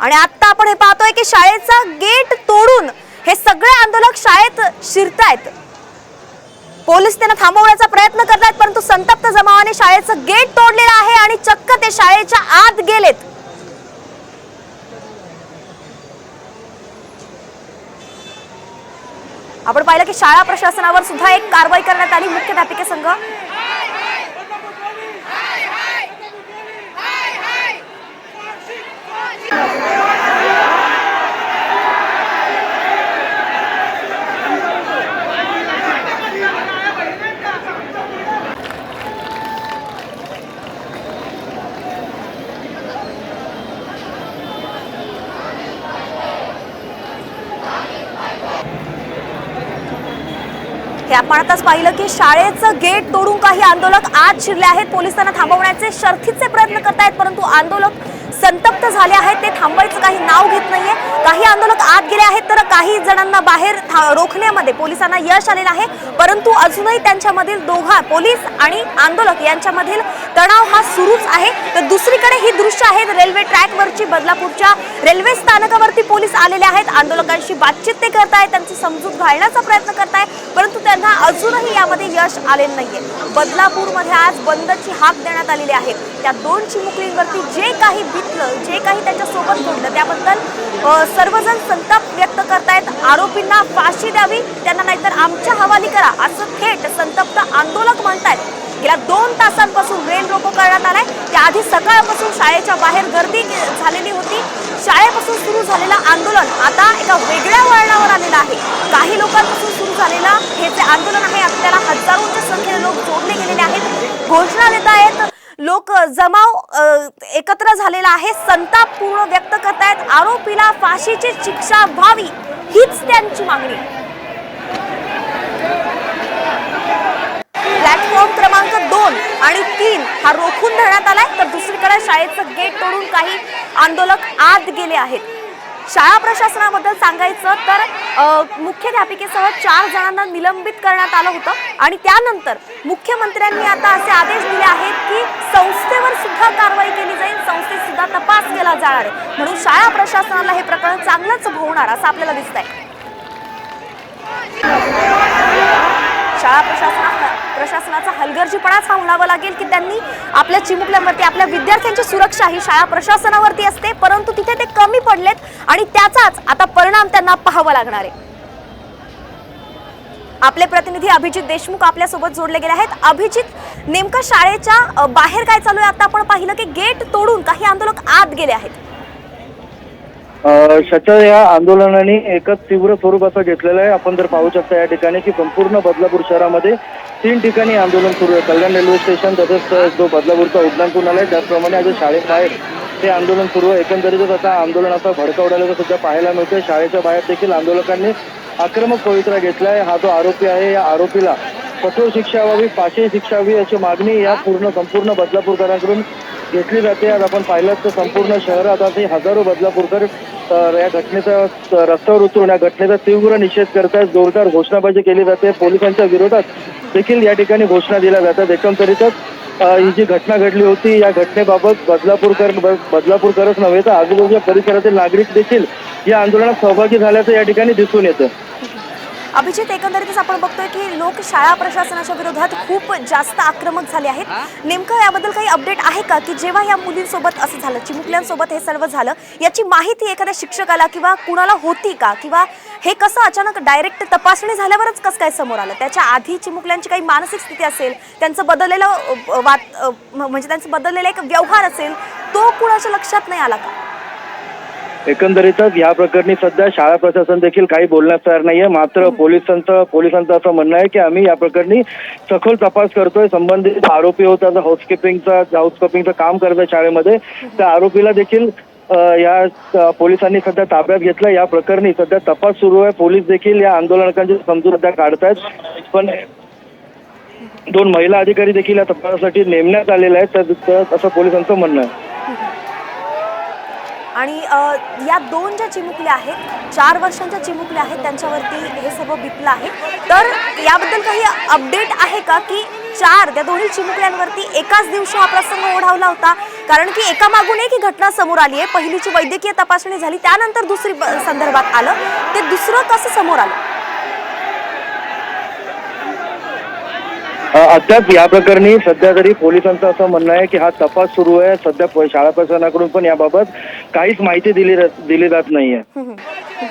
आणि आता आपण हे पाहतोय की शाळेचा गेट तोडून हे सगळे आंदोलक शाळेत शिरतायत. पोलीस त्यांना थांबवण्याचा प्रयत्न करतायत परंतु संतप्त जमावाने शाळेचं गेट तोडलेलं आहे आणि चक्क ते शाळेच्या आत गेलेत. आपण पाहिलं की शाळा प्रशासनावर सुद्धा एक कारवाई करण्यात आली. मुख्याध्यापिका हे आपण आताच पाहिलं की शाळेचं गेट तोडून काही आंदोलक आत शिरले आहेत. पोलिसांना थांबवण्याचे शर्थीचे प्रयत्न करतायत परंतु आंदोलक संतप्त झाले आहेत. ते थांबायचं काही नाव घेत नाहीये. काही आंदोलक आत गेले आहेत तर काही जणांना बाहेर था- रोखण्यामध्ये पोलिसांना यश आलेलं आहे. परंतु अजूनही त्यांच्यामधील दोघा पोलीस आणि आंदोलक यांच्यामधील तणाव हा सुरूच आहे. तर दुसरीकडे ही दृश्य आहेत रेल्वे ट्रॅकवरची. बदलापूरच्या रेल्वे स्थानकावरती पोलीस आलेले आहेत. आंदोलकांशी बातचीत ते करतायत त्यांची समजूत घालण्याचा प्रयत्न करताय परंतु त्यांना अजूनही यामध्ये यश आलेलं नाहीये. बदलापूरमध्ये आज बंदची हाक देण्यात आलेली आहे. त्या दोन चिमुकलींवरती जे काही बितलं जे काही त्यांच्यासोबत घडलं त्याबद्दल सर्वजण संताप व्यक्त करतायत. आरोपींना फाशी द्यावी त्यांना नाहीतर आमच्या हवाली करा असं थेट संतप्त आंदोलक म्हणतायत. गेल्या दोन तासांपासून रेल रोको करण्यात आलाय. त्याआधी सकाळपासून शाळेच्या बाहेर गर्दी झालेली होती. शाळेपासून सुरू झालेलं आंदोलन आता एका वेगळ्या वळणावर आलेलं आहे. काही लोकांपासून सुरू झालेलं हे जे आंदोलन आहे आपल्याला हजारोच्या संख्येने लोक जोडले गेलेले आहेत. घोषणा देत आहेत लोक जमाव एकत्र झालेला आहे. संताप पूर्ण व्यक्त करतायत. आरोपीला फाशीची शिक्षा व्हावी हीच त्यांची मागणी. प्लॅटफॉर्म क्रमांक दोन आणि तीन हा रोखून धरण्यात आलाय. तर दुसरीकडे शाळेचं गेट तोडून काही आंदोलक आत गेले आहेत. शाळा प्रशासनाबद्दल सांगायचं तर मुख्याध्यापिकेसह चार जणांना निलंबित करण्यात आलं होतं आणि त्यानंतर मुख्यमंत्र्यांनी आता असे आदेश दिले आहेत की संस्थेवर सुद्धा कारवाई केली जाईल संस्थेत सुद्धा तपास केला जाणार आहे. म्हणून शाळा प्रशासनाला हे प्रकरण चांगलंच भोवणार असं आपल्याला दिसतंय. शाळा प्रशासना प्रशासनाचा हलगर्जीपणाच हा म्हणावा लागेल की त्यांनी आपल्या चिमुकल्यांवरती आपल्या विद्यार्थ्यांची सुरक्षा ही शाळा प्रशासनावरती असते परंतु तिथे ते कमी पडलेत आणि त्याचाच आता परिणाम त्यांना पाहावा लागणार आहे. आपले प्रतिनिधी अभिजित देशमुख आपल्यासोबत जोडले गेले आहेत. अभिजित नेमकं शाळेच्या बाहेर काय चालू आहे? आता आपण पाहिलं की गेट तोडून काही आंदोलक आत गेले आहेत. अ, सध्या या आंदोलनाने एकच तीव्र स्वरूप असं घेतलेलं आहे. आपण जर पाहू शकता या ठिकाणी की संपूर्ण बदलापूर शहरामध्ये तीन ठिकाणी आंदोलन सुरू आहे. कल्याण रेल्वे स्टेशन तसंच जो बदलापूरचा उड्डाण आहे त्याचप्रमाणे आज शाळेबाहेर ते आंदोलन सुरू आहे. एकंदरीतच आता आंदोलन आता भडका सुद्धा पाहायला मिळतंय. शाळेच्या बाहेर देखील आंदोलकांनी आक्रमक पवित्रा घेतला आहे. हा जो आरोपी आहे या आरोपीला कठोर शिक्षा व्हावी फाशी शिक्षा व्हावी अशी मागणी या पूर्ण संपूर्ण बदलापूरकरांकडून घेतली जाते. आज आपण पाहिलं तर संपूर्ण शहरात आता हजारो बदलापूरकर तर या घटनेचा रस्त्यावर उतरून या घटनेचा तीव्र निषेध करतात जोरदार घोषणाबाजी केली जाते. पोलिसांच्या विरोधात देखील या ठिकाणी घोषणा दिल्या जातात. एकंदरीतच ही जी घटना घडली होती या घटनेबाबत बदलापूरकर बदलापूरकरच नव्हे तर आजूबाजूच्या परिसरातील नागरिक देखील या आंदोलनात सहभागी झाल्याचं या ठिकाणी दिसून येतं. अभिजित एकंदरीतच आपण बघतोय की लोक शाळा प्रशासनाच्या विरोधात खूप जास्त आक्रमक झाले आहेत. नेमकं याबद्दल काही अपडेट आहे का? की जेव्हा या मुलींसोबत असं झालं चिमुकल्यांसोबत हे सर्व झालं याची माहिती एखाद्या शिक्षकाला किंवा कुणाला होती का? किंवा हे कसं अचानक डायरेक्ट तपासणी झाल्यावरच कसं काय समोर आलं? त्याच्या आधी चिमुकल्यांची काही मानसिक स्थिती असेल त्यांचं बदललेलं वात म्हणजे त्यांचं बदललेला एक व्यवहार असेल तो कुणाच्या लक्षात नाही आला का? एकंदरीतच या प्रकरणी सध्या शाळा प्रशासन देखील काही बोलण्यास तयार नाहीये. मात्र पोलिसांचं पोलिसांचं असं म्हणणं आहे की आम्ही या प्रकरणी सखोल तपास करतोय. संबंधित आरोपी होता. जो हाऊसकीपिंगचा हाऊसकीपिंगचं काम करतोय शाळेमध्ये. त्या आरोपीला देखील या पोलिसांनी सध्या ताब्यात घेतलं या प्रकरणी सध्या तपास सुरू आहे. पोलीस देखील या आंदोलकांची समजूत सध्या काढतायत. पण दोन महिला अधिकारी देखील या तपासासाठी नेमण्यात आलेल्या आहेत. तर असं पोलिसांचं म्हणणं आहे. आणि या दोन ज्या चिमुकल्या आहेत चार वर्षांच्या चिमुकल्या आहेत त्यांच्यावरती हे सर्व बितलं आहे. तर याबद्दल काही अपडेट आहे का की चार त्या दोन्ही चिमुकल्यांवरती एकाच दिवशी हा प्रसंग ओढावला होता? कारण की एका मागून एक ही घटना समोर आली आहे. पहिलीची वैद्यकीय तपासणी झाली त्यानंतर दुसरी ब- संदर्भात आलं. ते दुसरं कसं समोर आलं? अद्याप या प्रकरणी सध्या तरी पोलिसांचं असं म्हणणं आहे की हा तपास सुरू आहे. सध्या शाळा प्रशासनाकडून पण याबाबत काहीच माहिती दिली दिली जात नाहीये.